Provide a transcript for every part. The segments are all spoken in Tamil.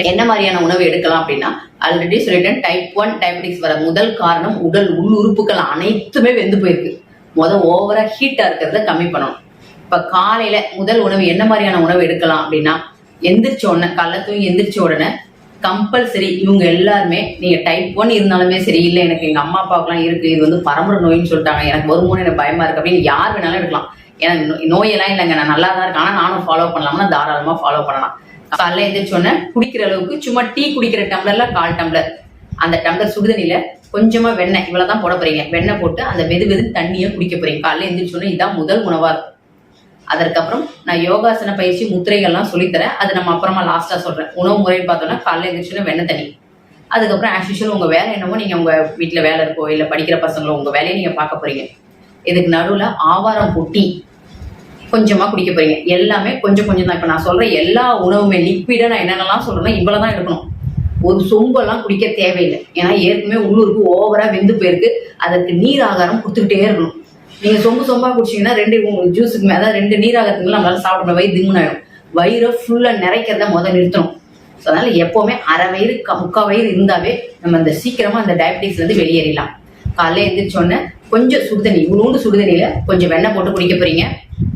என்ன மாதிரியான உணவு எடுக்கலாம் அப்படின்னா ஆல்ரெடி சொல்லிட்டேன் டைப் ஒன் டயபெட்டிக்ஸ் வர முதல் காரணம் உடல் உள் உறுப்புகள் அனைத்துமே வெந்து போயிருக்கு. முதல் ஓவரா ஹீட்டா இருக்கிறத கம்மி பண்ணணும். இப்ப காலையில முதல் உணவு என்ன மாதிரியான உணவு எடுக்கலாம் அப்படின்னா எந்திரிச்ச உடனே காலைல தூங்கி எந்திரிச்ச உடனே கம்பல்சரி இவங்க எல்லாருமே நீங்க டைப் ஒன் இருந்தாலுமே சரி இல்லை எனக்கு எங்க அம்மா அப்பாவுக்குலாம் இருக்கு இது வந்து பரம்பரை நோயின்னு சொல்லிட்டாங்க எனக்கு வருமோன்னு எனக்கு பயமா இருக்கு அப்படின்னு யார் வேணாலும் எடுக்கலாம். எனக்கு நோயெல்லாம் இல்லைங்க நான் நல்லா தான் இருக்கேன் ஆனா நானும் ஃபாலோ பண்ணலாம்னா தாராளமா ஃபாலோ பண்ணலாம். காலைல எந்திரிச்சோன்னே குடிக்கிற அளவுக்கு சும்மா டீ குடிக்கிற டம்ளர்ல கால் டம்ளர் அந்த டம்ளர் சுடுதண்ணில கொஞ்சமா வெண்ணெய் இவ்வளவுதான் போட போறீங்க. வெண்ணெய் போட்டு அந்த வெது வெது தண்ணியை குடிக்க போறீங்க. காலைல எந்திரிச்சோன்னே இதுதான் முதல் உணவா இருக்கும் அதற்கப்புறம் நான் யோகாசன பயிற்சி முத்திரைகள்லாம் சொல்லித்தரேன். அது நம்ம அப்புறமா லாஸ்டா சொல்றேன். உணவு முறைன்னு பார்த்தோம்னா காலையில் எந்திரிச்சோன்னா வெண்ணெய் தண்ணி. அதுக்கப்புறம் ஆஸ் யூஷுவல் உங்க வேலை என்னமோ நீங்க உங்க வீட்டுல வேலை இருக்கோ இல்ல படிக்கிற பசங்களோ உங்க வேலையை நீங்க பார்க்க போறீங்க. இதுக்கு நடுவுல ஆவாரம் பொட்டி. கொஞ்சமாக குடிக்க போறீங்க. எல்லாமே கொஞ்சம் கொஞ்சம் தான். இப்போ நான் சொல்கிற எல்லா உணவுமே லிக்விடாக நான் என்னென்னலாம் சொல்கிறேன்னா இவ்வளோ தான் எடுக்கணும். ஒரு சொம்பெல்லாம் குடிக்க தேவையில்லை. ஏன்னா ஏற்கனவே உள்ளூருக்கு ஓவராக வெந்து போயிருக்கு. அதற்கு நீர் ஆகாரம் கொடுத்துக்கிட்டே இருக்கணும். நீங்கள் சொம்பு சொம்பாக குடிச்சீங்கன்னா ரெண்டு ஜூஸுக்கு மேலே ரெண்டு நீர் ஆகாரத்துக்கு நம்மளால சாப்பிட வயிறு திம்முனாயிடும் வயிறை ஃபுல்லாக நிறைக்கிறத முதல் நிறுத்தணும். ஸோ அதனால் எப்போவுமே அரை வயிறு க- முக்கால் வயிறு இருந்தாவே நம்ம அந்த சீக்கிரமாக அந்த டயபிட்டிஸ்ல வெளியேறிடலாம். காலையில் எழுந்திரிச்சோன்னே கொஞ்சம் சுடுதண்ணி இவ்வளோண்டு சுடுதண்ணியில் கொஞ்சம் வெண்ணெய் போட்டு குடிக்க போகிறீங்க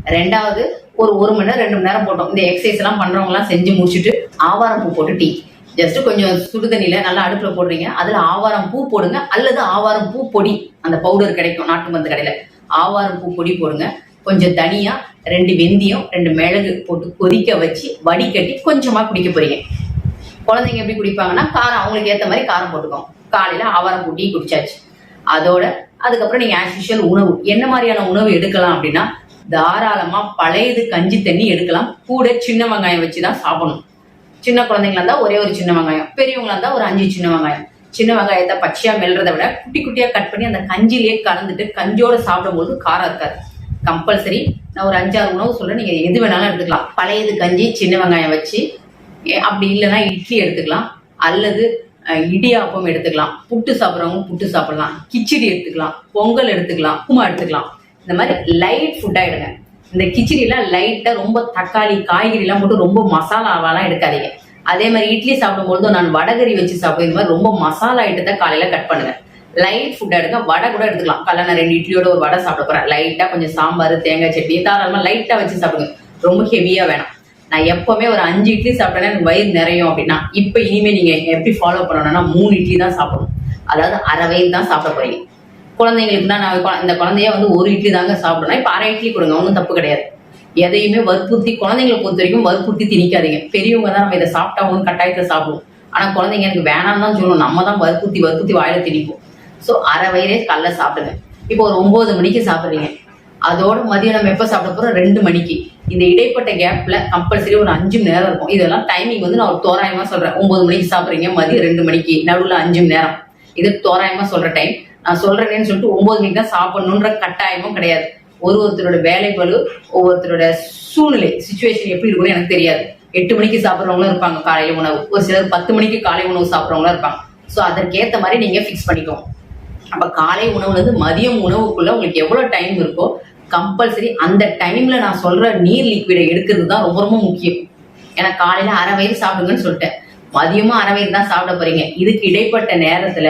ரெண்டாவது ஒரு ஒரு மணி நேரம் ரெண்டு மணி நேரம் போட்டோம். இந்த எக்ஸசைஸ் எல்லாம் பண்றவங்க எல்லாம் செஞ்சு முடிச்சுட்டு ஆவாரம் பூ போட்டு டீ. ஜஸ்ட் கொஞ்சம் சுடுதண்ணியில நல்லா அடுப்புல போடுறீங்க. அதுல ஆவாரம் பூ போடுங்க. அல்லது ஆவாரம் பூ பொடி அந்த பவுடர் கிடைக்கும் நாட்டு மருந்து கடையில. ஆவாரம் பூ பொடி போடுங்க. கொஞ்சம் தனியா ரெண்டு வெந்தயம் ரெண்டு மிளகு போட்டு கொதிக்க வச்சு வடிகட்டி கொஞ்சமா குடிக்க போறீங்க. குழந்தைங்க எப்படி குடிப்பாங்கன்னா காரம் அவங்களுக்கு ஏத்த மாதிரி காரம் போட்டுக்கோங்க. காலையில ஆவாரம் பூ டீ குடிச்சாச்சு. அதோட அதுக்கப்புறம் நீங்க ஆஸ் யூஷுவல் உணவு. என்ன மாதிரியான உணவு எடுக்கலாம் அப்படின்னா தாராளமா பழையது கஞ்சி தண்ணி எடுக்கலாம். கூட சின்ன வெங்காயம் வச்சு தான் சாப்பிடணும். சின்ன குழந்தைங்களா இருந்தா ஒரே ஒரு சின்ன வெங்காயம். பெரியவங்களா இருந்தா ஒரு அஞ்சு சின்ன வெங்காயம். சின்ன வெங்காயத்தை பச்சையா மெல்றதை விட குட்டி குட்டியா கட் பண்ணி அந்த கஞ்சிலேயே கலந்துட்டு கஞ்சோட சாப்பிடும்போது காரம் இருக்காது. கம்பல்சரி நான் ஒரு அஞ்சாறு உணவு சொல்றேன். நீங்க எது வேணாலும் எடுத்துக்கலாம். பழையது கஞ்சி சின்ன வெங்காயம் வச்சு ஏ- அப்படி இல்லைன்னா இட்லி எடுத்துக்கலாம். அல்லது இடியாப்பம் எடுத்துக்கலாம். புட்டு சாப்பிட்றவங்க புட்டு சாப்பிடலாம். கிச்சடி எடுத்துக்கலாம். பொங்கல் எடுத்துக்கலாம். உப்புமா எடுத்துக்கலாம். இந்த மாதிரி லைட் ஃபுட்டாக எடுங்க. இந்த கிச்சடிலாம் லைட்டாக ரொம்ப தக்காளி காய்கறிலாம் போட்டு ரொம்ப மசாலாவெல்லாம் எடுக்காதீங்க. அதே மாதிரி இட்லி சாப்பிடும்போது நான் வடகறி வச்சு சாப்பிடும் இந்த மாதிரி ரொம்ப மசாலா ஐட்டத்தை காலையில் கட் பண்ணுங்க லைட் ஃபுட் எடுங்க. வடை கூட எடுத்துக்கலாம். காலையில் நான் ரெண்டு இட்லியோட ஒரு வடை சாப்பிட போறேன். லைட்டா கொஞ்சம் சாம்பார் தேங்காய் சட்னி தாராளமாக லைட்டாக வச்சு சாப்பிடுங்க. ரொம்ப ஹெவியாக வேணாம். நான் எப்பவுமே ஒரு அஞ்சு இட்லி சாப்பிட்டேன்னா எனக்கு வயிறு நிறையும் அப்படின்னா இப்போ இனிமேல் நீங்கள் எப்படி ஃபாலோ பண்ணணும்னா மூணு இட்லி தான் சாப்பிடணும். அதாவது அரை வயிறு தான் சாப்பிட போறீங்க. குழந்தைங்களுக்குன்னா நான் இந்த குழந்தைய வந்து ஒரு இட்லி தாங்க சாப்பிடணும். இப்போ அரை இட்லி கொடுங்க ஒன்றும் தப்பு கிடையாது. எதையுமே வற்புறுத்தி குழந்தைங்களை பொறுத்த வரைக்கும் வற்புறுத்தி திணிக்காதீங்க. பெரியவங்க தான் நம்ம இதை சாப்பிட்டா ஒன்று கட்டாயத்தை சாப்பிடுவோம் ஆனால் குழந்தைங்க எனக்கு வேணாம்னு தான் சொல்லணும். நம்ம தான் வற்புறுத்தி வற்புறுத்தி வாயில திணிப்போம். ஸோ அரை வயிறே காலைல சாப்பிடுங்க. இப்போ ஒரு ஒம்பது மணிக்கு சாப்பிட்றீங்க. அதோட மதியம் நம்ம எப்போ சாப்பிட போகிறோம் ரெண்டு மணிக்கு. இந்த இடைப்பட்ட கேப்பில் கம்பல்சரி ஒரு அஞ்சு மணி நேரம் இருக்கும். இதெல்லாம் டைமிங் வந்து நான் ஒரு தோராயமாக சொல்கிறேன் ஒம்பது மணிக்கு சாப்பிட்றீங்க மதியம் ரெண்டு மணிக்கு நடுவில் அஞ்சு மணி நேரம். இது தோராயமாக சொல்கிற டைம் நான் சொல்றேன்னு சொல்லிட்டு ஒன்பது மணிக்கு தான் சாப்பிடணுன்ற கட்டாயமும் கிடையாது. ஒரு ஒருத்தரோட வேலை பளு ஒவ்வொருத்தரோட சூழ்நிலை சுச்சுவேஷன் எப்படி இருக்கும்னு எனக்கு தெரியாது. எட்டு மணிக்கு சாப்பிட்றவங்களும் இருப்பாங்க காலையில உணவு. ஒரு சிலர் பத்து மணிக்கு காலை உணவு சாப்பிட்றவங்களும் இருப்பாங்க. ஸோ அதற்கேற்ற மாதிரி நீங்க ஃபிக்ஸ் பண்ணிக்கோங்க. அப்ப காலை உணவுலேருந்து மதியம் உணவுக்குள்ள உங்களுக்கு எவ்வளவு டைம் இருக்கோ கம்பல்சரி அந்த டைம்ல நான் சொல்ற நீர் லிக்விடை எடுக்கிறது தான் ரொம்ப ரொம்ப முக்கியம். ஏன்னா காலையில அரை வயிறு சாப்பிடுங்கன்னு சொல்லிட்டேன். மதியமும் அரை வயிறு தான் சாப்பிட போறீங்க. இதுக்கு இடைப்பட்ட நேரத்துல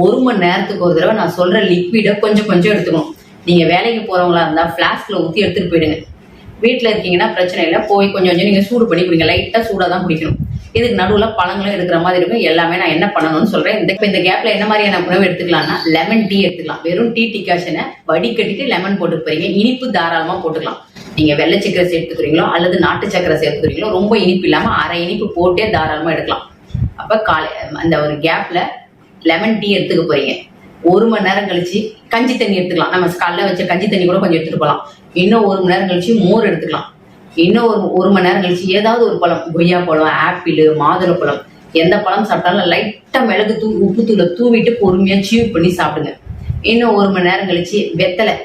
ஒரு மணி நேரத்துக்கு ஒரு தடவை நான் சொல்ற லிக்விடை கொஞ்சம் கொஞ்சம் எடுத்துக்கணும். நீங்க வேலைக்கு போறவங்களா இருந்தா பிளாஸ்க்ல ஊத்தி எடுத்துட்டு போயிடுங்க. வீட்டில் இருக்கீங்கன்னா பிரச்சனை இல்லை. போய் கொஞ்சம் கொஞ்சம் நீங்க சூடு பண்ணி குடிங்க. லைட்டா சூடா தான் குடிக்கணும். இதுக்கு நடுவுல பழங்களும் எடுக்கிற மாதிரி இருக்கும். எல்லாமே நான் என்ன பண்ணணும்னு சொல்றேன். இந்த இப்போ இந்த கேப்ல என்ன மாதிரியான உணவு எடுத்துக்கலாம்னா லெமன் டீ எடுத்துக்கலாம். வெறும் டீ டிகாஷனை வடிகட்டிட்டு லெமன் போட்டு போறீங்க. இனிப்பு தாராளமா போட்டுக்கலாம். நீங்க வெள்ளை சக்கரை சேர்த்துக்கிறீங்களோ அல்லது நாட்டு சக்கரை சேர்த்துக்கிறீங்களோ ரொம்ப இனிப்பு இல்லாம அரை இனிப்பு போட்டே தாராளமா எடுக்கலாம். அப்ப காலை அந்த ஒரு கேப்ல லெமன் டீ எடுத்துக்க போறீங்க. ஒரு மணி நேரம் கழிச்சு கஞ்சி தண்ணி எடுத்துக்கலாம். நம்ம காலைல வச்ச கஞ்சி தண்ணி கூட கொஞ்சம் எடுத்துட்டு போகலாம் இன்னும் ஒரு மணி நேரம் கழிச்சு மோர் எடுத்துக்கலாம். இன்னும் ஒரு ஒரு மணி நேரம் கழிச்சு ஏதாவது ஒரு பழம். கொய்யா பழம் ஆப்பிள் மாதுளப்பழம் எந்த பழம் சாப்பிட்டாலும் லைட்டா மிளகு தூ உப்பு தூளை தூவிட்டு பொறுமையா சீவ் பண்ணி சாப்பிடுங்க. இன்னும் ஒரு மணி நேரம் கழிச்சு வெத்தலை.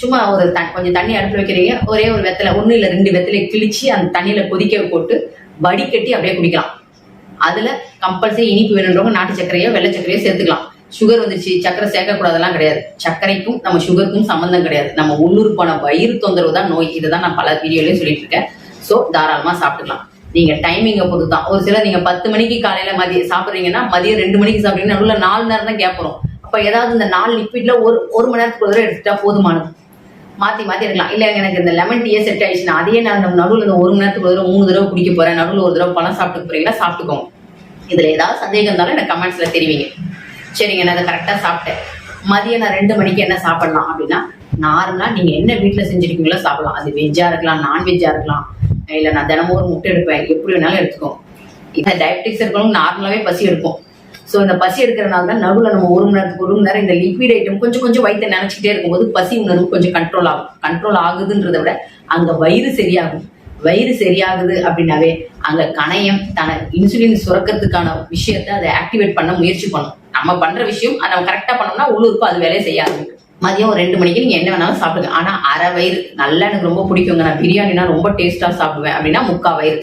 சும்மா ஒரு த கொஞ்சம் தண்ணி அடுப்பு வைக்கிறீங்க. ஒரே ஒரு வெத்தலை ஒன்று இல்ல ரெண்டு வெத்தலை கிழிச்சு அந்த தண்ணியில கொதிக்க போட்டு வடிகட்டி அப்படியே குடிக்கலாம். அதுல கம்பல்சரி இனிப்பு வேணுன்றவங்க நாட்டு சர்க்கரையோ வெள்ளை சர்க்கரையோ சேர்த்துக்கலாம். சுகர் வந்துருச்சு சர்க்கரை சேர்க்கக்கூடாதெல்லாம் கிடையாது. சர்க்கரைக்கும் நம்ம சுகருக்கும் சம்மந்தம் கிடையாது. நம்ம உள்ளூர் போன வயிறு தொந்தரவு தான் நோய். இதை தான் நான் பல வீடியோலயும் சொல்லிட்டு இருக்கேன் ஸோ தாராளமா சாப்பிட்டுக்கலாம். நீங்க டைமிங்கை பொறுத்து தான் ஒரு சிலர் நீங்க பத்து மணிக்கு காலையில மதியம் சாப்பிட்றீங்கன்னா மதியம் ரெண்டு மணிக்கு சாப்பிடுறீங்கன்னா நடுவில் நாலு நேரம் தான் கேப் வரும் அப்ப ஏதாவது இந்த நாலு லிக்விட்ல ஒரு ஒரு மணி நேரத்துக்கு ஒரு தடவை எடுத்துட்டா போதுமானது? மாற்றி மாற்றி எடுக்கலாம். இல்லை எனக்கு இந்த லெமன் டீயே செட் ஆயிடுச்சுன்னா அதையே நான் நம்ம நடுவில் இந்த ஒரு மணி நேரத்துக்கு ஒரு தடவை மூணு தடவை குடிக்க போகிறேன் நடுவில் ஒரு தடவை பழம் சாப்பிட்டு போகிறீங்களா சாப்பிட்டுக்கோங்க. இதில் ஏதாவது சந்தேகம் இருந்தாலும் எனக்கு கமெண்ட்ஸில் தெரிவிங்க. சரிங்க நான் அதை கரெக்டாக சாப்பிட்டேன். மதியம் நான் ரெண்டு மணிக்கு என்ன சாப்பிடலாம் அப்படின்னா நார்மலாக நீங்கள் என்ன வீட்டில் செஞ்சிருக்கீங்களோ சாப்பிடலாம். அது வெஜ்ஜாக இருக்கலாம் நான்வெஜ்ஜாக இருக்கலாம். இல்லை நான் தினமும் ஒரு முட்டை எடுப்பேன். எப்படி வேணாலும் எடுத்துக்கோ இந்த டயபெட்டிக்ஸ் இருக்கணும் நார்மலாகவே பசி எடுக்கும். ஸோ இந்த பசி எடுக்கிறனால தான் நடுவில் நம்ம ஒரு மணி நேரத்துக்கு ஒரு மணி நேரம் இந்த லிக்விட் ஐட்டம் கொஞ்சம் கொஞ்சம் வயிற்று நினைச்சிட்டே இருக்கும்போது பசி உணர்வு கொஞ்சம் கண்ட்ரோல் ஆகும். கண்ட்ரோல் ஆகுதுன்றதை விட அங்கே வயிறு சரியாகும். வயிறு சரியாகுது அப்படின்னாவே அங்கே கணையம் தன இன்சுலின் சுரக்கிறதுக்கான விஷயத்தை அதை ஆக்டிவேட் பண்ண முயற்சி பண்ணும். நம்ம பண்ணுற விஷயம் அதை நம்ம கரெக்டாக பண்ணோம்னா உள்ளுறுப்பு அது வேலையை செய்யாது மதியம் ஒரு ரெண்டு மணிக்கு நீங்க என்ன வேணாலும் சாப்பிடுங்க. ஆனா அரை வயிறு நல்லா எனக்கு ரொம்ப பிடிக்குங்க. நான் பிரியாணினா ரொம்ப டேஸ்டா சாப்பிடுவேன் அப்படின்னா முக்கா வயிறு.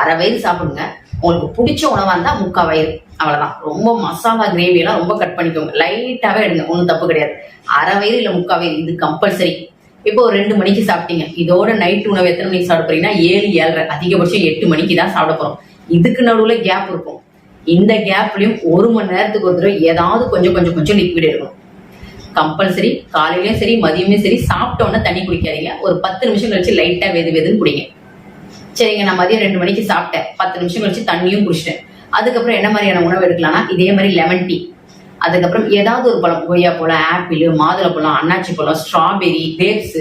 அரை வயிறு சாப்பிடுங்க. உங்களுக்கு பிடிச்ச உணவாக இருந்தால் முக்கா வயிறு அவ்வளோதான் ரொம்ப மசாலா கிரேவியெல்லாம் ரொம்ப கட் பண்ணிக்கோங்க. லைட்டாகவே எடுங்க. ஒன்றும் தப்பு கிடையாது. அரை வயிறு இல்லை முக்கா வயிறு இது கம்பல்சரி இப்போ ஒரு ரெண்டு மணிக்கு சாப்பிட்டீங்க. இதோட நைட் உணவு எத்தனை மணிக்கு சாப்பிட போறீங்கன்னா ஏழு ஏழரை. அதிகபட்சம் எட்டு மணிக்கு தான் சாப்பிட போகிறோம் இதுக்கு நடுவில் கேப் இருக்கும். இந்த கேப்லையும் ஒரு மணி நேரத்துக்கு ஒரு தடவை ஏதாவது கொஞ்சம் கொஞ்சம் கொஞ்சம் லிக்விட் எடுக்கணும். கம்பல்சரி காலையிலயும் சரி மதியமே சரி சாப்பிட்டோன்னே தண்ணி குடிக்காதீங்க. ஒரு பத்து நிமிஷம் கழிச்சு லைட்டாக வெது வெதுன்னு குடிங்க. சரிங்க நான் மதியம் ரெண்டு மணிக்கு சாப்பிட்டேன். பத்து நிமிஷம் கழிச்சு தண்ணியும் குடிச்சிட்டேன். அதுக்கப்புறம் என்ன மாதிரியான உணவு எடுக்கலாம்னா இதே மாதிரி லெமன் டீ அதுக்கப்புறம் ஏதாவது ஒரு பழம் கொய்யா பழம் ஆப்பிள் மாதுளை பழம் அன்னாச்சி பழம் ஸ்ட்ராபெரி கிரேப்ஸ்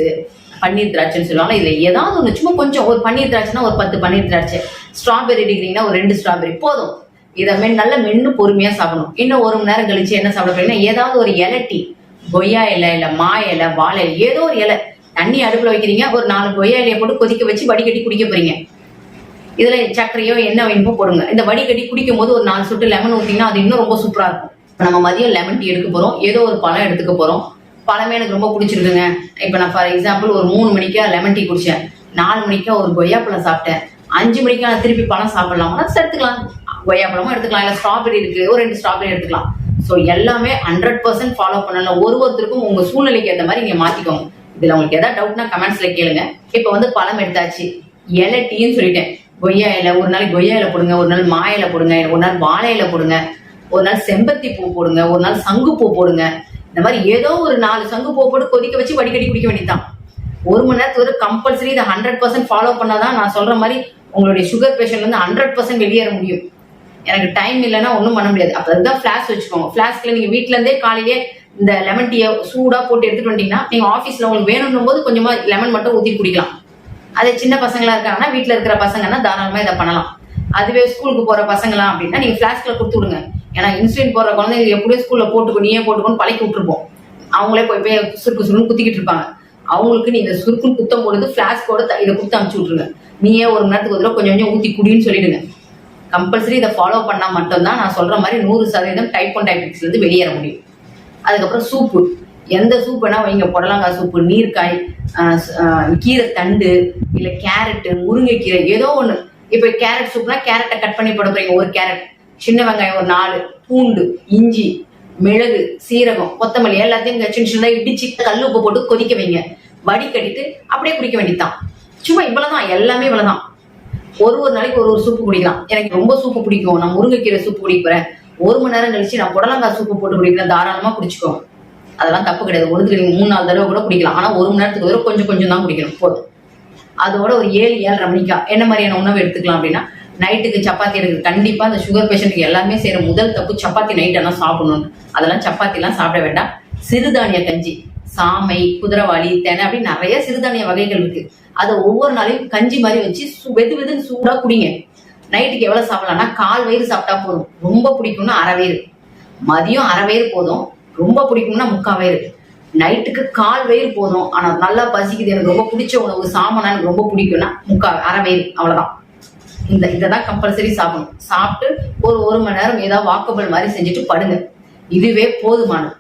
பன்னீர் திராட்சைன்னு சொல்லுவாங்க இதுல ஏதாவது ஒன்று சும்மா கொஞ்சம் ஒரு பன்னீர் திராட்சைனா ஒரு பத்து பன்னீர் திராட்சை. ஸ்ட்ராபெரி எடுக்கிறீங்கன்னா ஒரு ரெண்டு ஸ்ட்ராபெரி போதும். இதை மென் நல்ல மென்னு பொறுமையா சாப்பிடணும். இன்னும் ஒரு மணி நேரம் கழிச்சு என்ன சாப்பிட போறீங்கன்னா ஏதாவது ஒரு இலை டீ கொய்யா இலை இல்ல மா இலை வாழை ஏதோ ஒரு இலை. தண்ணி அடுப்புல வைக்கிறீங்க ஒரு நாலு கொய்யா இலையை போட்டு கொதிக்க வச்சு வடிகட்டி குடிக்க போறீங்க. இதுல சர்க்கரையோ என்ன வேணுமோ போடுங்க. இந்த வடிகட்டி குடிக்கும் போது ஒரு நாலு சொட்டு லெமன் ஊற்றிங்கன்னா அது இன்னும் ரொம்ப சூப்பரா இருக்கும். நம்ம மதியம் லெமன் டீ எடுக்க போறோம். ஏதோ ஒரு பழம் எடுத்துக்க போறோம். பழமே எனக்கு ரொம்ப பிடிச்சிருக்குங்க. இப்ப நான் ஃபார் எக்ஸாம்பிள் ஒரு மூணு மணிக்கா லெமன் டீ குடிச்சேன். நாலு மணிக்கா ஒரு கொய்யா பழம் சாப்பிட்டேன். அஞ்சு மணிக்கா நான் திருப்பி பழம் சாப்பிடலாம். எடுத்துக்கலாம் கொய்யா பழமும் எடுத்துக்கலாம். இல்ல ஸ்ட்ராபெரி இருக்கு. ஒரு ரெண்டு ஸ்ட்ராபெரி எடுத்துக்கலாம். ஸோ எல்லாமே ஹண்ட்ரட் பர்சன்ட் ஃபாலோ பண்ணல ஒரு ஒருத்தருக்கும் உங்க சூழ்நிலைக்கு ஏற்ற மாதிரி நீங்க மாத்திக்கோங்க. இதுல உங்களுக்கு ஏதாவது டவுட்னா கமெண்ட்ஸ்ல கேளுங்க. இப்போ வந்து பழம் எடுத்தாச்சு. இலை டீன்னு சொல்லிட்டேன். கொய்யா இலை ஒரு நாள் கொய்யா இலை போடுங்க ஒரு நாள் மா இலை போடுங்க ஒரு நாள் வாழை இலை போடுங்க ஒரு நாள் செம்பருத்தி பூ போடுங்க ஒரு நாள் சங்கு பூ போடுங்க. இந்த மாதிரி ஏதோ ஒரு நாலு சங்கு பூ போட்டு கொதிக்க வச்சு வடிகட்டி குடிக்க வேண்டியதான் ஒரு மணி நேரத்துக்கு ஒரு கம்பல்சரி இதை ஹண்ட்ரட் பர்சன்ட் ஃபாலோ பண்ணாதான் நான் சொல்ற மாதிரி உங்களுடைய சுகர் பேஷண்ட் வந்து ஹண்ட்ரட் பர்சன்ட் வெளியேற முடியும். எனக்கு டைம் இல்லைன்னா ஒன்றும் பண்ண முடியாது. அப்போ அதுதான் ஃபிளாஸ் வச்சுக்கோங்க. ஃபிளாஸ்க்ல நீங்க வீட்ல இருந்தே காலையிலே இந்த லெமன் டீயை சூடாக போட்டு எடுத்துட்டு வந்தீங்கன்னா நீங்கள் ஆஃபீஸில் உங்களுக்கு வேணும்னும் போது கொஞ்சமாக லெமன் மட்டும் ஊற்றி குடிக்கலாம். அதே சின்ன பசங்களாக இருக்காங்கன்னா வீட்டில் இருக்கிற பசங்கன்னா தாராளமாக இதை பண்ணலாம். அதுவே ஸ்கூலுக்கு போகிற பசங்களாம் அப்படின்னா நீங்கள் ஃப்ளாஸ்கில் கொடுத்து விடுங்க. ஏன்னா இன்சுலின் போடுற குழந்தைங்க எப்படியும் ஸ்கூலில் போட்டுக்கோ நீயே போட்டுக்கோன்னு பழக்கி விட்டுருப்போம். அவங்களே போய் போய் சுருக்கு சுருன்னு குத்திக்கிட்டு இருப்பாங்க. அவங்களுக்கு நீங்க சுருக்குன்னு குத்தம் பொழுது ஃபிளாஸ்கோட இதை கொடுத்து அமுச்சு விட்ருங்க நீயே ஒரு மணி நேரத்துக்கு ஒரு கொஞ்சம் கொஞ்சம் ஊற்றி குடின்னு சொல்லிடுங்க. கம்பல்சரி இதை ஃபாலோ பண்ணால் மட்டும்தான் நான் சொல்கிற மாதிரி நூறு சதவீதம் டைப் ஒன் டைபிக்ஸ்லேருந்து வெளியேற முடியும். அதுக்கப்புறம் சூப்பு. எந்த சூப்புனா வைங்க புடலங்காய் சூப்பு நீர்க்காய் கீரை தண்டு இல்ல கேரட்டு முருங்கைக்கீரை ஏதோ ஒன்று இப்ப கேரட் சூப்னா கேரட்டை கட் பண்ணி போட போறீங்க ஒரு கேரட். சின்ன வெங்காயம் ஒரு நாலு. பூண்டு இஞ்சி மிளகு சீரகம் கொத்தமல்லி எல்லாத்தையும் இங்க சின்ன சின்னதாக இடிச்சு கல் உப்பு போட்டு கொதிக்க வைங்க. வடி கட்டிட்டு அப்படியே குடிக்க வேண்டியதுதான். சும்மா இவ்வளவுதான் எல்லாமே இவ்வளவுதான். ஒரு ஒரு நாளைக்கு ஒரு ஒரு சூப்பு குடிக்கலாம். எனக்கு ரொம்ப சூப்பு பிடிக்கும். நான் முருங்கைக்கீரை சூப்பு குடிக்கிறேன் ஒரு மணி நேரம் கழிச்சு நான் புடலங்காய் சூப்பு போட்டு குடிக்கிறேன் தாராளமா குடிச்சுக்கோங்க. அதெல்லாம் தப்பு கிடையாது. ஒரு தடவை மூணு நாலு தடவை கூட குடிக்கலாம். ஆனா ஒரு மணி நேரத்துக்கு ஒரு கொஞ்சம் கொஞ்சம் தான் குடிக்கணும். போதும். அதோட ஒரு ஏழு ஏழரை மணிக்கா என்ன மாதிரியான உணவு எடுத்துக்கலாம் அப்படின்னா நைட்டுக்கு சப்பாத்தி எடுக்கிறது. கண்டிப்பா அந்த சுகர் பேஷண்ட்டுக்கு எல்லாமே செய்யற முதல் தப்பு சப்பாத்தி நைட் எல்லாம் சாப்பிடணும் அதெல்லாம் சப்பாத்தி எல்லாம் சாப்பிட வேண்டாம். சிறுதானிய கஞ்சி சாமை குதிரவாளி தெனை அப்படி நிறைய சிறுதானிய வகைகள் இருக்கு. அதை ஒவ்வொரு நாளையும் கஞ்சி மாதிரி வச்சு வெது வெதுன்னு சூடா குடிங்க. நைட்டுக்கு எவ்வளவு சாப்பிடலாம்னா கால் வயிறு சாப்பிட்டா போதும். ரொம்ப பிடிக்கும்னா அரை வயிறு. மதியம் அரை வயிறு போதும். ரொம்ப பிடிக்கும்னா முக்கால் வயிறு. நைட்டுக்கு கால் வயிறு போதும். ஆனா நல்லா பசிக்குது. எனக்கு ரொம்ப பிடிச்ச உணவு சாமனா எனக்கு ரொம்ப பிடிக்கும்னா முக்கால் அரை வயிறு. அவ்வளவுதான். இந்த இதை தான் கம்பல்சரி சாப்பிடணும். சாப்பிட்டு ஒரு ஒரு மணி நேரம் ஏதாவது வாக்கபிள் மாதிரி செஞ்சுட்டு படுங்க. இதுவே போதுமானது.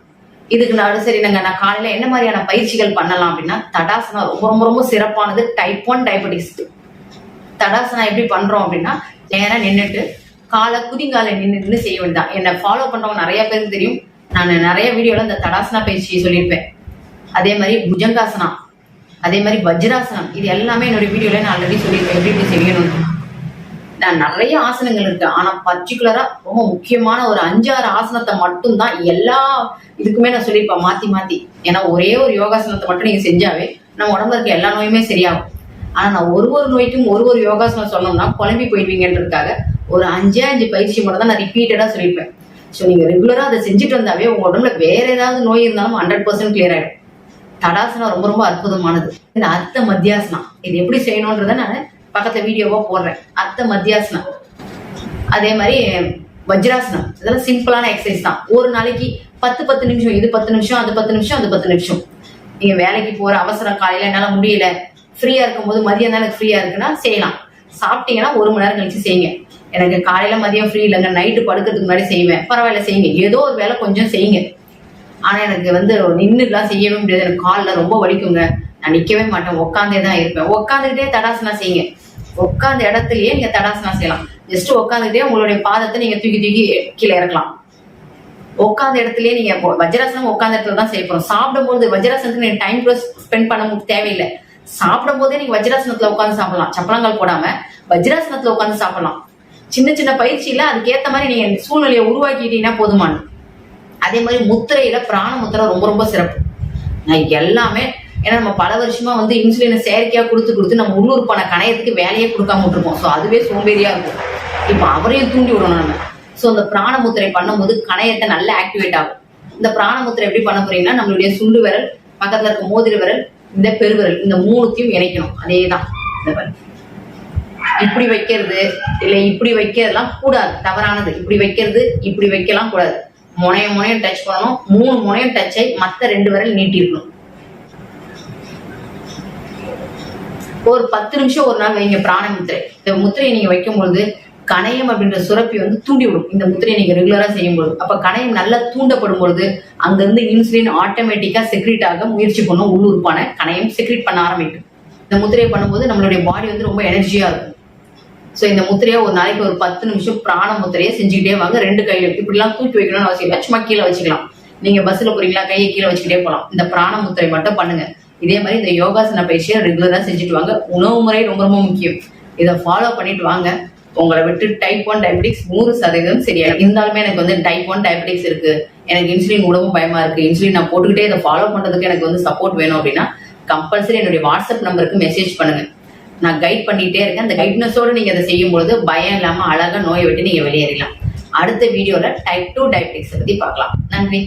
இதுக்கு நான் சரி நாங்க நான் காலையில என்ன மாதிரியான பயிற்சிகள் பண்ணலாம் அப்படின்னா தடாசனா ரொம்ப ரொம்ப ரொம்ப சிறப்பானது. டைப் ஒன் டயபெட்டிஸ்க்கு தடாசனா எப்படி பண்றோம் அப்படின்னா நேராக நின்றுட்டு காலை குதிங்கால நின்றுட்டு செய்ய வேண்டியதான் என்னை ஃபாலோ பண்ணுறவங்க நிறைய பேருக்கு தெரியும். நான் நிறைய வீடியோவில் இந்த தடாசனா பயிற்சியை சொல்லியிருப்பேன். அதே மாதிரி புஜங்காசனா அதே மாதிரி வஜ்ராசனம் இது எல்லாமே என்னோட வீடியோவில் நான் ஆல்ரெடி சொல்லியிருப்பேன் எப்படி எப்படி செய்யணும் நான் நிறைய ஆசனங்கள் இருக்கு. ஆனா பர்டிகுலரா ரொம்ப முக்கியமான ஒரு அஞ்சாறு ஆசனத்தை மட்டும்தான் எல்லா இதுக்குமே நான் சொல்லியிருப்பேன். மாத்தி மாத்தி. ஏன்னா ஒரே ஒரு யோகாசனத்தை மட்டும் நீங்க செஞ்சாவே நம்ம உடம்புல இருக்க எல்லா நோயுமே சரியாகும். ஆனா நான் ஒரு ஒரு நோய்க்கும் ஒரு ஒரு யோகாசனம் சொன்னோம்னா குழம்பி போயிடுவீங்கன்றதுக்காக ஒரு அஞ்சே அஞ்சு பயிற்சி மட்டும் தான் நான் ரிப்பீட்டடா சொல்லியிருப்பேன். ஸோ நீங்க ரெகுலரா அதை செஞ்சுட்டு வந்தாவே உங்க உடம்புல வேற ஏதாவது நோய் இருந்தாலும் ஹண்ட்ரட் பர்சன்ட் கிளியர் ஆயிடும். தடாசனம் ரொம்ப ரொம்ப அற்புதமானது. இந்த அர்த்த மத்தியாசனம். இது எப்படி செய்யணுன்றதை நான் பக்கத்துல வீடியோவா போடுறேன். அர்த்த மத்தியாசனம். அதே மாதிரி வஜ்ராசனம். இதெல்லாம் சிம்பிளான எக்ஸசைஸ் தான். ஒரு நாளைக்கு பத்து பத்து நிமிஷம். இது பத்து நிமிஷம் அது பத்து நிமிஷம் அது பத்து நிமிஷம். நீங்க வேலைக்கு போற அவசரம் காலையில என்னால முடியல. ஃப்ரீயா இருக்கும்போது மதியம் தான் எனக்கு ஃப்ரீயா இருக்குன்னா செய்யலாம். சாப்பிட்டீங்கன்னா ஒரு மணி நேரம் கழிச்சு செய்யுங்க. எனக்கு காலையில மதியம் ஃப்ரீ இல்லைங்க நைட்டு படுக்கிறதுக்கு முன்னாடி செய்வேன். பரவாயில்ல செய்யுங்க. ஏதோ ஒரு வேலை கொஞ்சம் செய்யுங்க. ஆனா எனக்கு வந்து நின்றுலாம் செய்யவே முடியாது. எனக்கு காலில் ரொம்ப வலிக்குங்க. நான் நிக்கவே மாட்டேன். உட்காந்தே தான் இருப்பேன். உட்காந்துக்கிட்டே தடாசனா செய்யுங்க. உட்காந்த இடத்துலயே நீங்க தடாசனா செய்யலாம். ஜஸ்ட் உட்காந்துக்கிட்டே உங்களுடைய பாதத்தை நீங்க தூக்கி தூக்கி கீழே இறக்கலாம். உட்காந்த இடத்துலயே நீங்க இப்போ வஜ்ராசனம் உட்காந்த இடத்துல தான் செய்ய போறோம். சாப்பிடும்போது வஜ்ராசனத்துக்கு நீங்க டைம் ஸ்பெண்ட் பண்ண தேவையில்லை. சாப்பிடும் போதே நீங்க வஜ்ராசனத்துல உட்காந்து சாப்பிடலாம். சப்பளங்கள் போடாம வஜ்ராசனத்துல உட்காந்து சாப்பிடலாம். சின்ன சின்ன பயிற்சியில அதுக்கேத்த மாதிரி நீங்க சூழ்நிலையை உருவாக்கிட்டீங்கன்னா போதுமான அதே மாதிரி முத்திரையில பிராண முத்திரை ரொம்ப ரொம்ப சிறப்பு. நான் எல்லாமே ஏன்னா நம்ம பல வருஷமா வந்து இன்சுலினை செயற்கையா கொடுத்து கொடுத்து நம்ம உள்ளூர்ப்பான கணையத்துக்கு வேலையே கொடுக்காம விட்டுருப்போம். ஸோ அதுவே சோம்பேறியா இருக்கும். இப்போ அவரையும் தூண்டி விடணும் நம்ம. ஸோ அந்த பிராண முத்திரை பண்ணும்போது கணையத்தை நல்லா ஆக்டிவேட் ஆகும். இந்த பிராண முத்திரை எப்படி பண்ண போறீங்கன்னா நம்மளுடைய சுண்டு விரல் பக்கத்துல இருக்க மோதிர விரல் இந்த பெருவிரல் இந்த மூணுத்தையும் இணைக்கணும். அதே தான் இந்த இப்படி வைக்கிறது இல்லை இப்படி வைக்கிறதுலாம் கூடாது. தவறானது. இப்படி வைக்கிறது இப்படி வைக்கலாம் கூடாது. முனைய முனையம் டச் பண்ணணும். மூணு முனையம் டச் ஆகி மத்த ரெண்டு விரல் நீட்டிருக்கணும். ஒரு பத்து நிமிஷம் ஒரு நாள் வைங்க பிராண முத்திரை. இந்த முத்திரையை நீங்க வைக்கும் பொழுது கணையம் அப்படின்ற சுரப்பி வந்து தூண்டி விடும். இந்த முத்திரையை நீங்க ரெகுலரா செய்யும் பொழுது அப்ப கணையம் நல்லா தூண்டப்படும் பொழுது அங்கிருந்து இன்சுலின் ஆட்டோமேட்டிக்கா செக்ரீட் ஆக முயற்சி பண்ணும் உள்ளுறுப்பான கணையம் செக்ரீட் பண்ண ஆரம்பிக்கும். இந்த முத்திரையை பண்ணும்போது நம்மளுடைய பாடி வந்து ரொம்ப எனர்ஜியா இருக்கும். ஸோ இந்த முத்திரையை ஒரு நாளைக்கு ஒரு பத்து நிமிஷம் பிராண முத்திரையை செஞ்சுக்கிட்டே வாங்க. ரெண்டு கையில இப்படிலாம் தூக்கி வைக்கணும்னு அவசியம் இல்லை. சும்மா கீழே வச்சுக்கலாம். நீங்க பஸ்ல போறீங்களா? கையை கீழே வச்சுக்கிட்டே போகலாம் இந்த பிராண முத்திரை மட்டும் பண்ணுங்க. இதே மாதிரி இந்த யோகாசன பயிற்சியை ரெகுலரா செஞ்சுட்டு வாங்க. உணவு முறை ரொம்ப ரொம்ப முக்கியம். இதை ஃபாலோ பண்ணிட்டு வாங்க. உங்களை விட்டு டைப் ஒன் டயபெட்டிக்ஸ் நூறு சதவீதம் சரியா இருந்தாலுமே எனக்கு வந்து டைப் ஒன் டயபெட்டிக்ஸ் இருக்கு. எனக்கு இன்சுலின் உடம்பு பயமா இருக்கு. இன்சுலின் நான் போட்டுக்கிட்டே இதை ஃபாலோ பண்றதுக்கு எனக்கு வந்து சப்போர்ட் வேணும் அப்படின்னா கம்பல்சரி என்னுடைய வாட்ஸ்அப் நம்பருக்கு மெசேஜ் பண்ணுங்க. நான் கைட் பண்ணிட்டே இருக்கேன். அந்த கைட்னஸோட நீங்க அதை செய்யும் பொழுது பயம் இல்லாம அழகா நோயை விட்டு நீங்க வெளியேறலாம் அடுத்த வீடியோல டைப் டூ டயபெட்டிக்ஸ் பத்தி பார்க்கலாம். நன்றி.